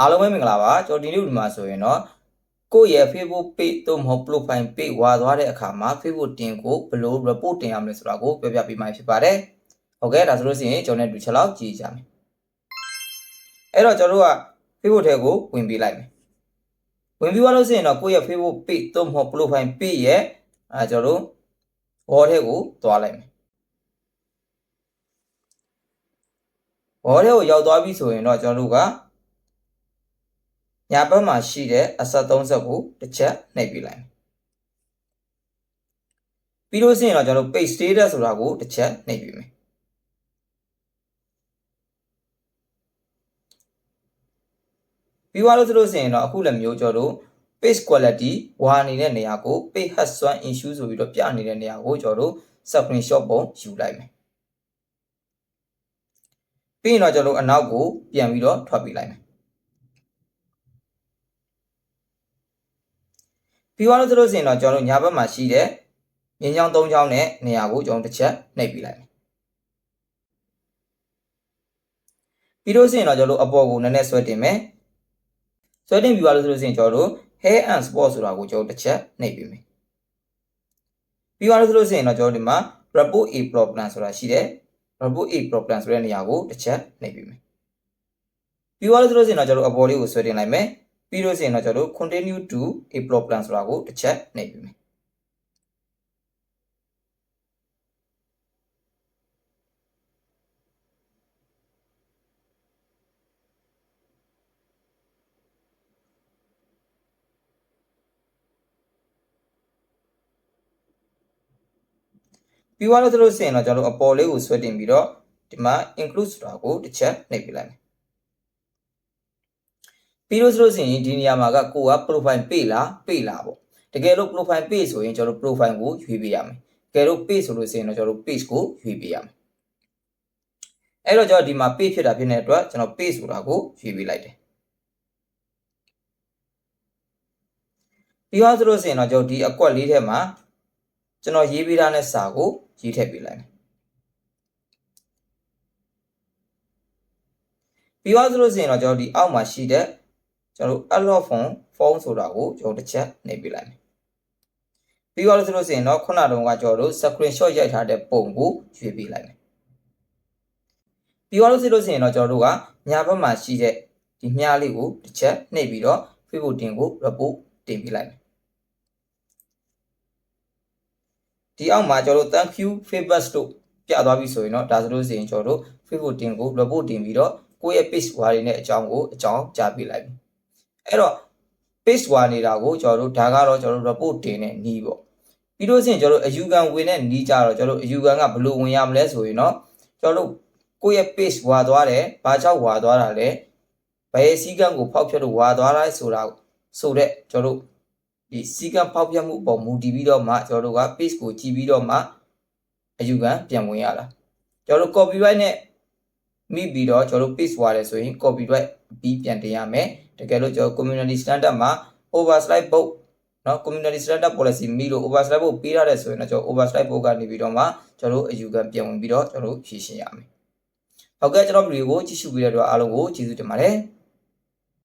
အားလုံးပဲမင်္ဂလာပါကျွန်တော်ဒီနေ့ဒီမှာဆိုရင်တော့ကိုယ့်ရဲ့ Facebook page သို့မဟုတ် profile page ဝါသွားတဲ့အခါမှာ Facebook တင်ကိုဘယ်လို report တင်ရမလဲဆိုတာကိုပြောပြပေးမှာဖြစ်ပါတယ်ဟုတ်ကဲ့ဒါဆိုလို့ရှိရင်ကျွန်တော်နဲ့ဒီချက်လောက်ကြည့်ကြမယ်အဲ့တော့ကျွန်တော်တို့က Facebook ထဲကိုဝင်ပေးလိုက်မယ်ဝင်ပြီးသွားလို့ရှိရင်တော့ကိုယ့်ရဲ့ Facebook page သို့မဟုတ် profile page ရဲ့အဲကျွန်တော်တို့ wall ထဲကိုသွားလိုက်မယ်ဘောထဲကိုရောက်သွားပြီဆိုရင်တော့ကျွန်တော်တို့က ညာဘက်မှာရှိတဲ့အဆက်၃ဆက်ကိုတစ်ချက်နှိပ်ပြလိုက်မယ်ပြီးလို့ရှိရင်တော့ကျွန်တော်တို့ page status ဆိုတာကိုတစ်ချက်နှိပ်ပြမယ်ပြီးသွားလို့ဆိုလို့ရှိရင်တော့အခုလည်းမျိုးကျွန်တော်တို့ page quality ဝါနေတဲ့နေရာကို page has one issue ဆိုပြီးတော့ပြနေတဲ့နေရာကိုကျွန်တော်တို့ screenshot ပုံယူလိုက်မယ်ပြီးရင်တော့ကျွန်တော်တို့အနောက်ကိုပြန်ပြီးတော့ထွက်ပေးလိုက်မယ် ပြီးသွားလို့ဆိုလို့ရှိရင်တော့ကျွန်တော်တို့ညာဘက်မှာရှိတဲ့မြင်းချောင်း၃ချောင်းနဲ့နေရာကိုကျွန်တော်တစ်ချက်နှိပ်ပေးလိုက်မယ်ပြီးလို့ရှိရင်တော့ကျွန်တော်တို့အပေါ်ကိုနည်းနည်းဆွဲတင်မယ်ဆွဲတင်ပြီးသွားလို့ဆိုလို့ရှိရင်ကျွန်တော်တို့ hair and sport ဆိုတာကိုကျွန်တော်တစ်ချက်နှိပ်ပေးမယ်ပြီးသွားလို့ဆိုလို့ရှိရင်တော့ကျွန်တော်တို့ဒီမှာ report a problem ဆိုတာရှိတယ် report a problem ဆိုတဲ့နေရာကိုတစ်ချက်နှိပ်ပြီးမယ်ပြီးသွားလို့ဆိုလို့ရှိရင်တော့ကျွန်တော်တို့အပေါ်လေးကိုဆွဲတင်လိုက်မယ် ပြီးလို့ရှိရင်တော့ကျွန်တော်တို့ continue to a problem ဆိုတာကိုတစ်ချက်နှိပ်ပြီးမယ်ပြီးသွားလို့ဆိုလို့ရှိရင်တော့ကျွန်တော်တို့အပေါ်လေးကိုဆွဲတင်ပြီးတော့ဒီမှာ include ဆိုတာကိုတစ်ချက်နှိပ်ပြလိုက်မယ် ပြီးလို့ဆိုလို့ရှိရင်ဒီနေရာမှာကကိုက profile page လား page လားပေါ့တကယ်လို့ profile page ဆိုရင်ကျွန်တော်တို့ profile ကိုရွေးပေးရမယ်တကယ်လို့ page ဆိုလို့ရှိရင်တော့ကျွန်တော်တို့ page ကိုရွေးပေးရမယ်အဲ့တော့ကျွန်တော်ဒီမှာ page ဖြစ်တာဖြစ်နေတဲ့အတွက်ကျွန်တော် page ဆိုတာကိုရွေးပေးလိုက်တယ်ပြီးတော့ဆိုလို့ရှိရင်တော့ကျွန်တော်ဒီအကွက်လေးထဲမှာကျွန်တော်ရေးပေးထားတဲ့စာကိုရေးထည့်ပေးလိုက်မယ်ပြီးတော့ဆိုလို့ရှိရင်တော့ကျွန်တော်ဒီအောက်မှာရှိတဲ့ ကျွန်တော်တို့ allow phone phone ဆိုတာကိုကျွန်တော်တစ်ချက်နှိပ်ပေးလိုက်မယ်ပြီးတော့ဆိုလို့ရှိရင်တော့ခုနတုန်းကကျွန်တော်တို့ screenshot ရိုက်ထားတဲ့ပုံကိုရွေးပေးလိုက်မယ်ပြီးတော့ဆိုလို့ရှိရင်တော့ကျွန်တော်တို့ကညာဘက်မှာရှိတဲ့ဒီမြားလေးကိုတစ်ချက်နှိပ်ပြီးတော့ Facebook တင်ကို report တင်ပေးလိုက်မယ်ဒီအောက်မှာကျွန်တော်တို့ thank you favors တို့ပြသွားပြီဆိုရင်တော့ဒါဆိုလို့ရှိရင်ကျွန်တော်တို့ Facebook တင်ကို report တင်ပြီးတော့ကိုယ့်ရဲ့ page ဝါတွေနဲ့အကြောင်းကိုအကြောင်းကြားပေးလိုက်ပြီ အဲ့တော့ page ဝါနေတာကိုကျွန်တော်တို့ဒါကတော့ကျွန်တော်တို့ report တင်တဲ့နီးပေါ့ပြီးလို့ရှိရင်ကျွန်တော်တို့အယူခံဝင်တဲ့နီးကြတော့ကျွန်တော်တို့အယူခံကဘယ်လိုဝင်ရမလဲဆိုရင်တော့ကျွန်တော်တို့ကိုယ့်ရဲ့ page ဝါသွားတယ်ဘာကြောင့်ဝါသွားတာလဲဘယ်စည်းကမ်းကိုဖောက်ဖျက်လို့ဝါသွားတာဆိုတာဆိုတဲ့ကျွန်တော်တို့ဒီစီကံဖောက်ပြမှုပေါ်မူတည်ပြီးတော့မှကျွန်တော်တို့က page ကိုကြည့်ပြီးတော့မှအယူခံပြန်ဝင်ရတာကျွန်တော်တို့ copyright နဲ့မိပြီးတော့ကျွန်တော်တို့ page ဝါတယ်ဆိုရင် copyright ပြီးပြန်တင်ရမယ် တကယ်လို့ကျွန်တော် community standard မှာ overslide book เนาะ community standard policy မိလို့ overslide book ပေးရတယ်ဆိုရင်တော့ကျွန်တော် overslide book ကနေပြီးတော့မှကျွန်တော်တို့အယူခံပြန်ဝင်ပြီးတော့ကျွန်တော်တို့ဖြည့်ရှင်းရမယ်ဟုတ်ကဲ့ကျွန်တော်ဗီဒီယိုကိုကြည့်ရှုပေးတဲ့အတွက်အားလုံးကိုကျေးဇူးတင်ပါတယ်